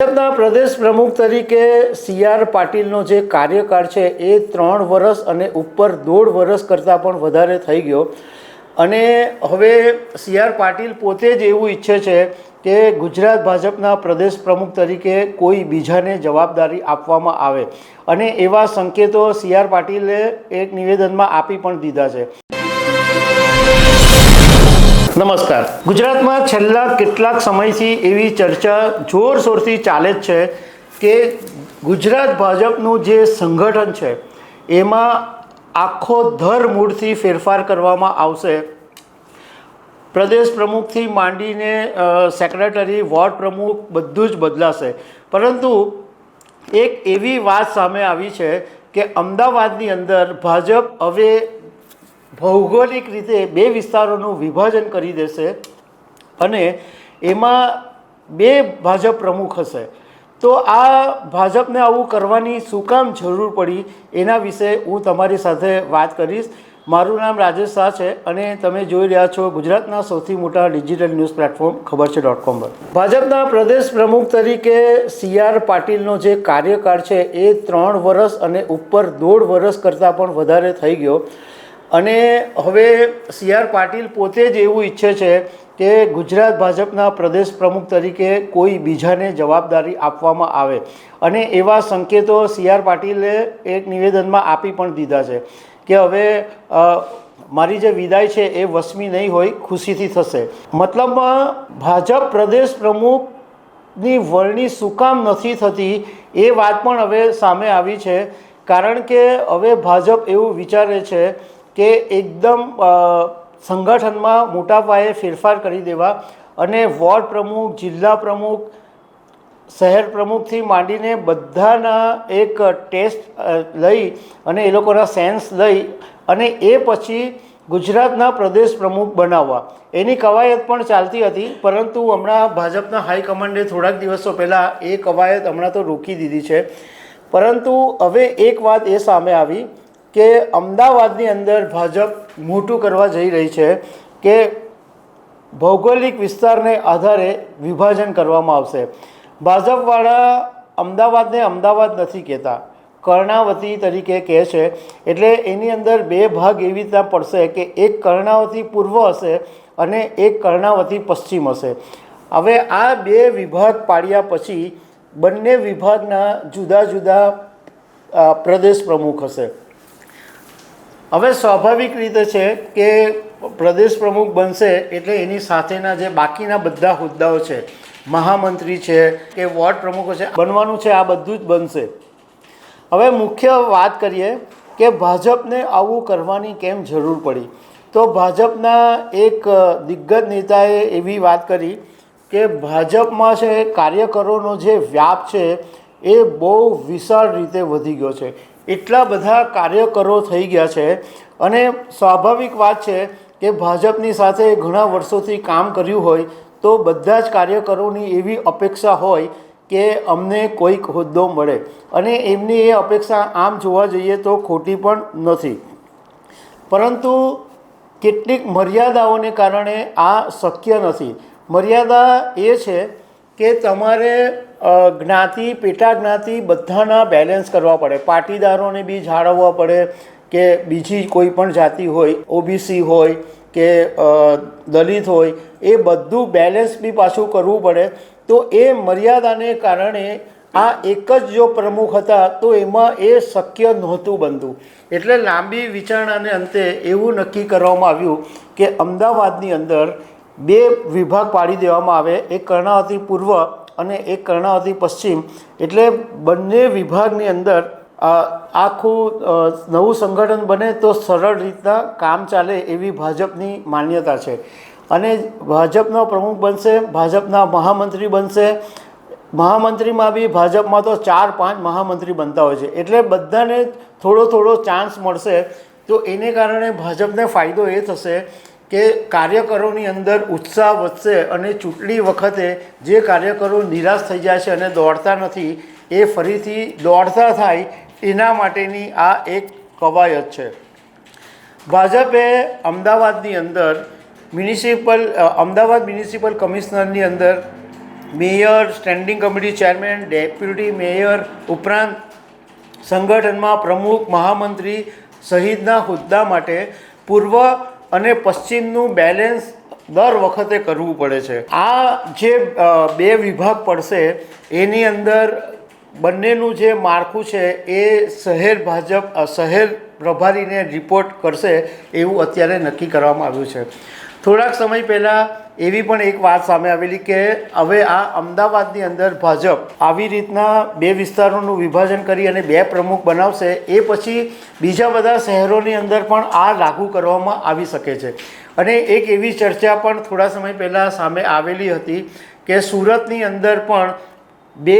ભાજપના પ્રદેશ પ્રમુખ તરીકે સી આર પાટીલનો જે કાર્યકાળ છે એ ત્રણ વર્ષ અને ઉપર દોઢ વર્ષ કરતાં પણ વધારે થઈ ગયો. અને હવે સી આર પાટીલ પોતે જ એવું ઈચ્છે છે કે ગુજરાત ભાજપના પ્રદેશ પ્રમુખ તરીકે કોઈ બીજાને જવાબદારી આપવામાં આવે. અને એવા સંકેતો સી આર પાટીલે એક નિવેદનમાં આપી પણ દીધા છે. નમસ્કાર. ગુજરાતમાં છેલ્લા કેટલાક સમયથી એવી ચર્ચા જોરશોરથી ચાલે જ છે કે ગુજરાત ભાજપનું જે સંગઠન છે, એમાં આખો ધર મૂળથી ફેરફાર કરવામાં આવશે. પ્રદેશ પ્રમુખથી માંડીને સેક્રેટરી વોર્ડ પ્રમુખ બધું જ બદલાશે. પરંતુ એક એવી વાત સામે આવી છે કે અમદાવાદની અંદર ભાજપ હવે ભૌગોલિક રીતે બે વિસ્તારોનું વિભાજન કરી દેશે અને એમાં બે ભાજપ પ્રમુખ હશે. તો આ ભાજપને આવું કરવાની શું કામ જરૂર પડી એના વિશે હું તમારી સાથે વાત કરીશ. મારું નામ રાજેશ શાહ છે અને તમે જોઈ રહ્યા છો ગુજરાતના સૌથી મોટા ડિજિટલ ન્યૂઝ પ્લેટફોર્મ, ખબર છે ડોટ કોમ પર. ભાજપના પ્રદેશ પ્રમુખ તરીકે સી આર પાટીલનો જે કાર્યકાળ છે એ ત્રણ વર્ષ અને ઉપર દોઢ વર્ષ કરતાં પણ વધારે થઈ ગયો. અને હવે સી આર પાટીલ પોતે જ એવું ઈચ્છે છે કે ગુજરાત ભાજપના પ્રદેશ પ્રમુખ તરીકે કોઈ બીજાને જવાબદારી આપવામાં આવે. અને એવા સંકેતો સી આર પાટીલે એક નિવેદનમાં આપી પણ દીધા છે કે હવે મારી જે વિદાય છે એ વસમી નહીં હોય, ખુશીથી થશે. મતલબમાં ભાજપ પ્રદેશ પ્રમુખની વરણી શું કામ નથી થતી એ વાત પણ હવે સામે આવી છે. કારણ કે હવે ભાજપ એવું વિચારે છે કે એકદમ સંગઠનમાં મોટા પાયે ફેરફાર કરી દેવા અને વોર્ડ પ્રમુખ, જિલ્લા પ્રમુખ, શહેર પ્રમુખથી માંડીને બધાના એક ટેસ્ટ લઈ અને એ લોકોના સેન્સ લઈ અને એ પછી ગુજરાતના પ્રદેશ પ્રમુખ બનાવવા. એની કવાયત પણ ચાલતી હતી, પરંતુ હમણાં ભાજપના હાઈકમાન્ડે થોડાક દિવસો પહેલાં એ કવાયત હમણાં તો રોકી દીધી છે. પરંતુ હવે એક વાત એ સામે આવી કે અમદાવાદની અંદર ભાજપ મોટું કરવા જઈ રહી છે કે ભૌગોલિક વિસ્તારને આધારે વિભાજન કરવામાં આવશે. ભાજપવાળા અમદાવાદને અમદાવાદ નથી કહેતા. કર્ણાવતી તરીકે કહે છે. એટલે એની અંદર બે ભાગ એવી રીતના પડશે કે એક કર્ણાવતી પૂર્વ હશે અને એક કર્ણાવતી પશ્ચિમ હશે. હવે આ બે વિભાગ પાડ્યા પછી બંને વિભાગના જુદા જુદા પ્રદેશ પ્રમુખ હશે. હવે સ્વાભાવિક રીતે છે કે પ્રદેશ પ્રમુખ બનશે એટલે એની સાથેના જે બાકીના બધા હોદ્દાઓ છે, મહામંત્રી છે કે વોર્ડ પ્રમુખો છે, બનવાનું છે, આ બધું જ બનશે. હવે મુખ્ય વાત કરીએ કે ભાજપને આવું કરવાની કેમ જરૂર પડી? તો ભાજપના એક દિગ્ગજ નેતાએ એવી વાત કરી કે ભાજપમાં છે, કાર્યકરોનો જે વ્યાપ છે, એ બહુ વિશાળ રીતે વધી ગયો છે. એટલા બધા કાર્યકરો થઈ ગયા છે. અને સ્વાભાવિક વાત છે કે ભાજપની સાથે ઘણા વર્ષોથી કામ કર્યું હોય તો બધા જ કાર્યકરોની એવી અપેક્ષા હોય કે અમને કોઈક હોદ્દો મળે. અને એમની એ અપેક્ષા આમ જોવા જઈએ તો ખોટી પણ નથી. પરંતુ કેટલીક મર્યાદાઓને કારણે આ શક્ય નથી. મર્યાદા એ છે કે તમારે જ્ઞાતિ પેટા જ્ઞાતિ બધાના બેલેન્સ કરવા પડે. પાટીદારોને બી જાળવવા પડે કે બીજી કોઈ પણ જાતિ હોય ઓબીસી હોય કે દલિત હોય, એ બધું બેલેન્સ બી પાછું કરવું પડે. તો એ મર્યાદાને કારણે આ એક જ જો પ્રમુખ હતા, તો એમાં એ શક્ય નહોતું બનતું. એટલે લાંબી વિચારણાને અંતે એવું નક્કી કરવામાં આવ્યું કે અમદાવાદની અંદર બે વિભાગ પાડી દેવામાં આવે, એક કર્ણાવતી પૂર્વ અને એક કર્ણાવતી પશ્ચિમ. એટલે બંને વિભાગની અંદર આખું નવું સંગઠન બને તો સરળ રીતના કામ ચાલે એવી ભાજપની માન્યતા છે. અને ભાજપનો પ્રમુખ બનશે, ભાજપના મહામંત્રી બનશે. મહામંત્રીમાં બી ભાજપમાં તો ચાર પાંચ મહામંત્રી બનતા હોય છે. એટલે બધાને થોડો થોડો ચાન્સ મળશે. તો એને કારણે ભાજપને ફાયદો એ થશે કે કાર્યકરોની અંદર ઉત્સાહ વધશે અને ચૂંટણી વખતે જે કાર્યકરો નિરાશ થઈ જાય છે અને દોડતા નથી, એ ફરીથી દોડતા થાય, એના માટેની આ એક કવાયત છે. ભાજપે અમદાવાદની અંદર મ્યુનિસિપલ અમદાવાદ મ્યુનિસિપલ કમિશનરની અંદર mayor, standing committee chairman, deputy mayor ઉપરાંત સંગઠનમાં પ્રમુખ, મહામંત્રી સહિતના હોદ્દા માટે પૂર્વ અને પશ્ચિમનું બેલેન્સ દર વખતે કરવું પડે છે. આ જે બે વિભાગ પડશે, એની અંદર બંનેનું જે માળખું છે, એ શહેર ભાજપ શહેર પ્રભારીને રિપોર્ટ કરશે એવું અત્યારે નક્કી કરવામાં આવ્યું છે. થોડાક સમય પહેલાં એવી પણ એક વાત સામે આવેલી કે હવે આ અમદાવાદની અંદર ભાજપ આવી રીતના બે વિસ્તારોનું વિભાજન કરી અને બે પ્રમુખ બનાવશે, એ પછી બીજા બધા શહેરોની અંદર પણ આ લાગુ કરવામાં આવી શકે છે. અને એક એવી ચર્ચા પણ થોડા સમય પહેલાં સામે આવેલી હતી કે સુરતની અંદર પણ બે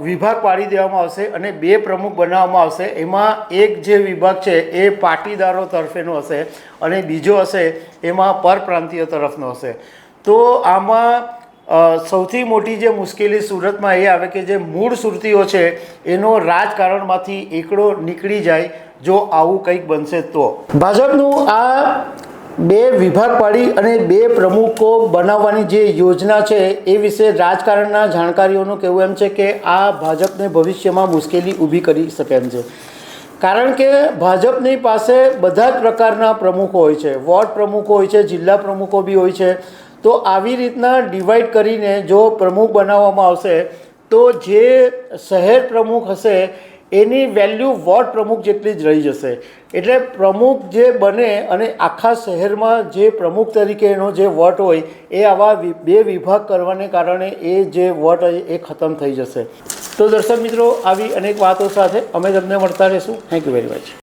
વિભાગ પાડી દેવામાં આવશે અને બે પ્રમુખ બનાવવામાં આવશે. એમાં એક જે વિભાગ છે એ પાટીદારો તરફેનો હશે અને બીજો હશે એમાં પરપ્રાંતીય તરફનો હશે. તો આમાં સૌથી મોટી જે મુશ્કેલી સુરતમાં એ આવે કે જે મૂળ સુરતીઓ છે એનો રાજકારણમાંથી એકડો નીકળી જાય જો આવું કંઈક બનશે તો. ભાજપનું આ બે વિભાગ પાડી અને બે પ્રમુખો બનાવવાની જે યોજના છે એ વિશે રાજકારણના જાણકારીઓનું કહેવું એમ છે કે આ ભાજપને ભવિષ્યમાં મુશ્કેલી ઊભી કરી શકે એમ છે. કારણ કે ભાજપની પાસે બધા જ પ્રકારના પ્રમુખો હોય છે. વોર્ડ પ્રમુખો હોય છે, જિલ્લા પ્રમુખો બી હોય છે. તો આવી રીતના ડિવાઈડ કરીને જો પ્રમુખ બનાવવામાં આવશે, તો જે શહેર પ્રમુખ હશે એની વેલ્યુ વોર્ડ પ્રમુખ જેટલી જ રહી જશે. એટલે પ્રમુખ જે બને અને આખા શહેરમાં જે પ્રમુખ તરીકે એનો જે વોટ હોય, એ આવા બે વિભાગ કરવાને કારણે એ જે વોટ હોય, એ ખતમ થઈ જશે. તો દર્શક મિત્રો, આવી અનેક વાતો સાથે અમે તમને મળતા રહીશું. Thank you very much